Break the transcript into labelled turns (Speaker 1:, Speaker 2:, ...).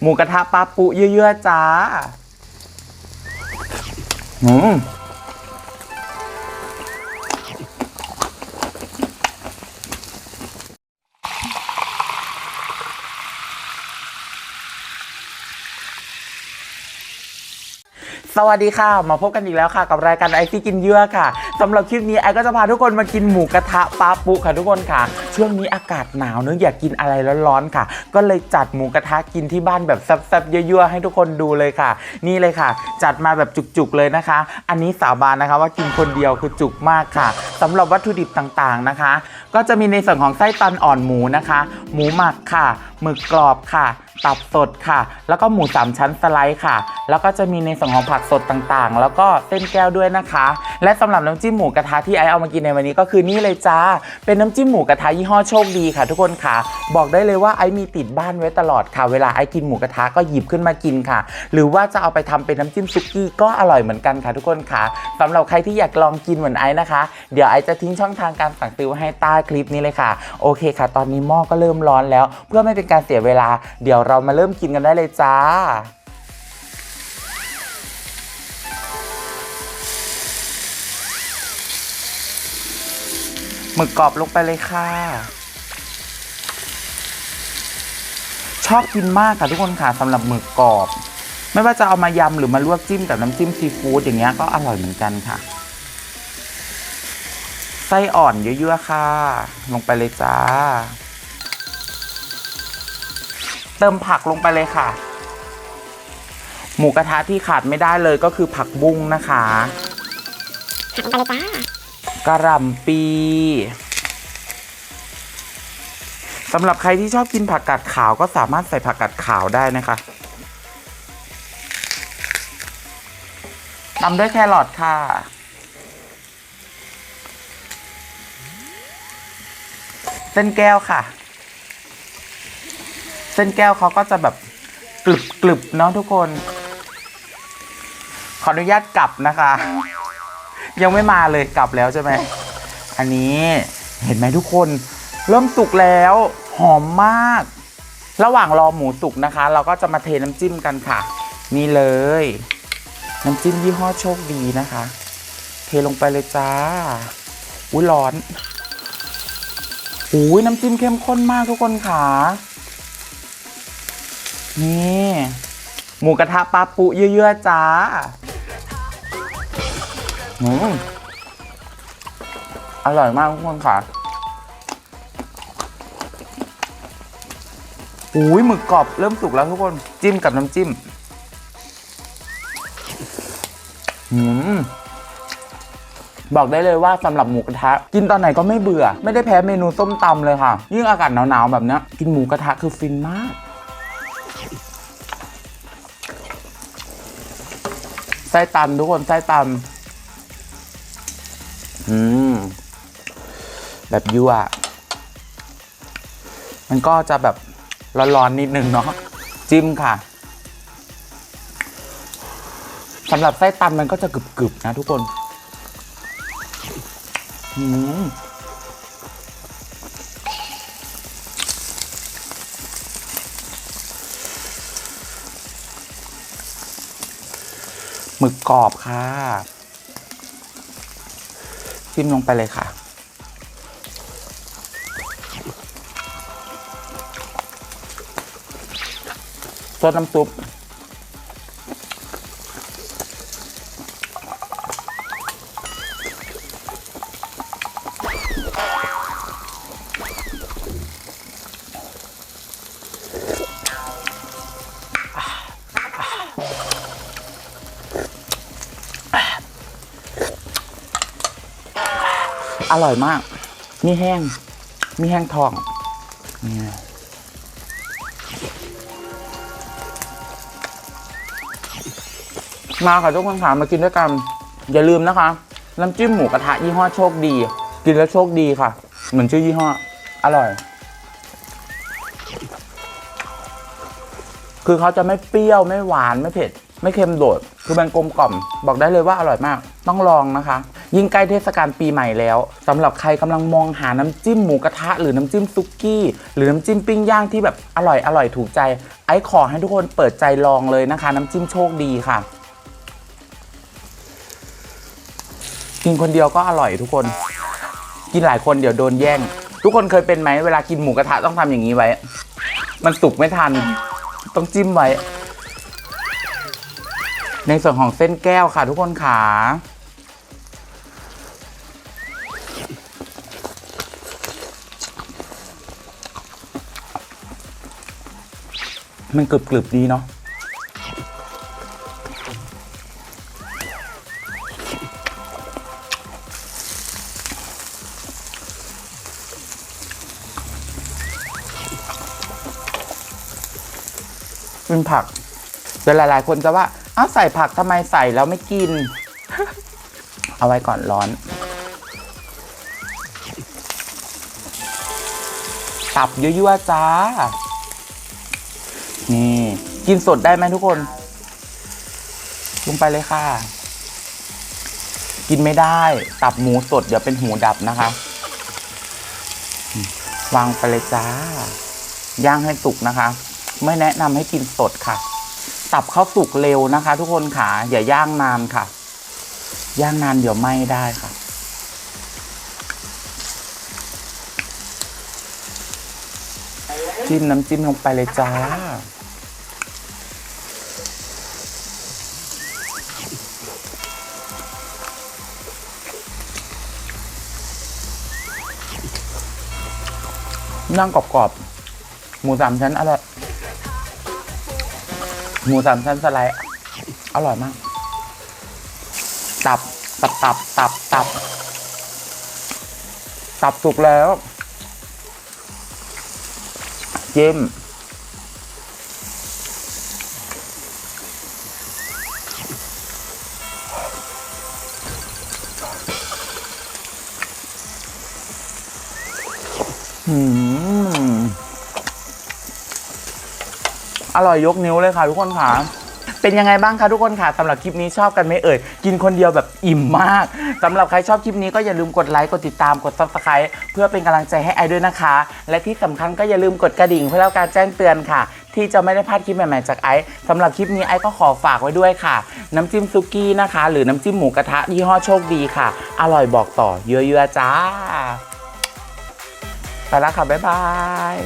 Speaker 1: หมูกระทะปลาปุเยอะๆจ้าอืมสวัสดีค่ะ มาพบกันอีกแล้วค่ะ กับรายการไอซี่กินเยื่อค่ะ สำหรับคลิปนี้ไอก็จะพาทุกคนมากินหมูกระทะปลาปุค่ะทุกคนค่ะ ช่วงนี้อากาศหนาวเนึกออยากกินอะไรร้อนๆค่ะ ก็เลยจัดหมูกระทะกินที่บ้านแบบแซ่บๆยั่วๆให้ทุกคนดูเลยค่ะ นี่เลยค่ะ จัดมาแบบจุกๆเลยนะคะ อันนี้สาบานนะคะว่ากินคนเดียวคือจุกมากค่ะสำหรับวัตถุดิบต่างๆนะคะ ก็จะมีในส่วนของไส้ตันอ่อนหมูนะคะ หมูหมักค่ะหมึกกรอบค่ะตับสดค่ะ แล้วก็หมูสามชั้นสไลด์ค่ะ แล้วก็จะมีในส่วนของผักสดต่างๆ แล้วก็เส้นแก้วด้วยนะคะ และสำหรับน้ำจิ้มหมูกระทะที่ไอเอามากินในวันนี้ก็คือนี่เลยจ้า เป็นน้ำจิ้มหมูกระทะยี่ห้อโชคดีค่ะ ทุกคนค่ะ บอกได้เลยว่าไอมีติดบ้านไว้ตลอดค่ะ เวลาไอกินหมูกระทะก็หยิบขึ้นมากินค่ะ หรือว่าจะเอาไปทำเป็นน้ำจิ้มซุกี้ก็อร่อยเหมือนกันค่ะทุกคนค่ะสำหรับใครที่อยากลองกินเหมือนไอนะคะ เดี๋ยวไอจะทิ้งช่องทางการสั่งซื้อให้ใต้คลิปนี้เลยค่ะ โอเคค่ะ ตอนนี้หม้อก็เริ่มร้อนแล้ว เพื่อไม่เป็นการเสียเวลา เดี๋ยวเรามาเริ่มกินกันได้เลยจ้า มึกกรอบลงไปเลยค่ะ ชอบกินมากค่ะทุกคนค่ะสำหรับหมึกกรอบ ไม่ว่าจะเอามายำหรือมาลวกจิ้มกับน้ำจิ้มซีฟู้ดอย่างเงี้ยก็อร่อยเหมือนกันค่ะ ไส้อ่อนเยอะๆค่ะ ลงไปเลยจ้า เติมผักลงไปเลยค่ะ หมูกระทะที่ขาดไม่ได้เลยก็คือผักบุ้งนะคะ
Speaker 2: หักลงไปเลยจ้า
Speaker 1: กระหล่ำปีสำหรับใครที่ชอบกินผักกาดขาวก็สามารถใส่ผักกาดขาวได้นะคะตามด้วยแครอทค่ะ เส้นแก้วค่ะ เส้นแก้วเขาก็จะแบบกรึบกรึบๆเนาะทุกคน ขออนุญาตกลับนะคะ ยังไม่มาเลยกลับแล้วใช่ไหมอันนี้เห็นไหมทุกคน เริ่มสุกแล้วหอมมาก ระหว่างรอหมูสุกนะคะ เราก็จะมาเทน้ำจิ้มกันค่ะ นี่เลย น้ำจิ้มยี่ห้อโชคดีนะคะ เทลงไปเลยจ้าอุ้ยร้อนอุ้ยน้ำจิ้มเข้มข้นมากทุกคนค่ะนี่ หมูกระทะปลาปุเยอะๆจ้า อืมอร่อยมากทุกคนค่ะอุ้ยหมึกกรอบเริ่มสุกแล้วทุกคนจิ้มกับน้ำจิ้มอืมบอกได้เลยว่าสำหรับหมูกระทะ กินตอนไหนก็ไม่เบื่อ ไม่ได้แพ้เมนูส้มตำเลยค่ะ ยิ่งอากาศหนาวๆแบบนี้กินหมูกระทะคือฟินมาก ไส้ตันทุกคนไส้ตัน อืม แบบยั่ว มันก็จะแบบร้อนๆนิดนึงเนาะ จิ้มค่ะสำหรับไส้ตันมันก็จะกรึบๆนะทุกคน อืมหมึกกรอบค่ะ มลงไปเลยค่ะ ซดน้ำซุป อร่อยมาก มีแห้ง มีแห้งทองนี่มาค่ะทุกคนค่ะมากินด้วยกัน อย่าลืมนะคะ น้ำจิ้มหมูกระทะยี่ห้อโชคดี กินแล้วโชคดีค่ะ เหมือนชื่อยี่ห้อ อร่อย คือเขาจะไม่เปรี้ยวไม่หวานไม่เผ็ด ไม่เค็มโดด คือมันกลมกล่อม บอกได้เลยว่าอร่อยมาก ต้องลองนะคะ ยิ่งใกล้เทศกาลปีใหม่แล้วสำหรับใครกำลังมองหาน้ำจิ้มหมูกระทะ หรือน้ำจิ้มซุกี้ หรือน้ำจิ้มปิ้งย่างที่แบบอร่อยอร่อยถูกใจ ไอ้ขอให้ทุกคนเปิดใจลองเลยนะคะ น้ำจิ้มโชคดีค่ะ กินคนเดียวก็อร่อยทุกคน กินหลายคนเดี๋ยวโดนแย่ง ทุกคนเคยเป็นไหมเวลากินหมูกระทะต้องทำอย่างนี้ไว้ มันสุกไม่ทัน ต้องจิ้มไว้ในส่วนของเส้นแก้วค่ะทุกคนขา มันกรึบๆดีเนาะเป็นผักแต่หลายๆ คนจะว่า อ้าวใส่ผักทำไมใส่แล้วไม่กิน เอาไว้ก่อนร้อน ตับยั่วๆจ้านี่ กินสดได้ไหมทุกคน ลงไปเลยค่ะ กินไม่ได้ ตับหมูสดเดี๋ยวเป็นหูดับนะคะ วางไปเลยจ้า ย่างให้สุกนะคะ ไม่แนะนำให้กินสดค่ะ ตับเข้าสุกเร็วนะคะ ทุกคนค่ะอย่าย่างนานค่ะ ย่างนานเดี๋ยวไหม้ได้ค่ะจิ้มน้ำจิ้มลงไปเลยจ้า นั่งกรอบๆ หมูสามชั้นอร่อย หมูสามชั้นสไลด์อร่อยมาก ตับ ตับ ตับ ตับ ตับ ตับสุกแล้ว จิ้ม อร่อยยกนิ้วเลยค่ะทุกคนค่ะ เป็นยังไงบ้างคะทุกคนค่ะสำหรับคลิปนี้ชอบกันไหมเอ่ย กินคนเดียวแบบอิ่มมากสำหรับใครชอบคลิปนี้ก็อย่าลืมกดไลค์กดติดตามกด subscribe เพื่อเป็นกำลังใจให้ไอด้วยนะคะ และที่สำคัญก็อย่าลืมกดกระดิ่งเพื่อรับการแจ้งเตือนค่ะ ที่จะไม่ได้พลาดคลิปใหม่ๆจากไอซ์สำหรับคลิปนี้ไอก็ขอฝากไว้ด้วยค่ะ น้ำจิ้มซุกี้นะคะ หรือน้ำจิ้มหมูกระทะยี่ห้อโชคดีค่ะ อร่อยบอกต่อเยอะๆจ้า ไปแล้วค่ะ บ๊ายบาย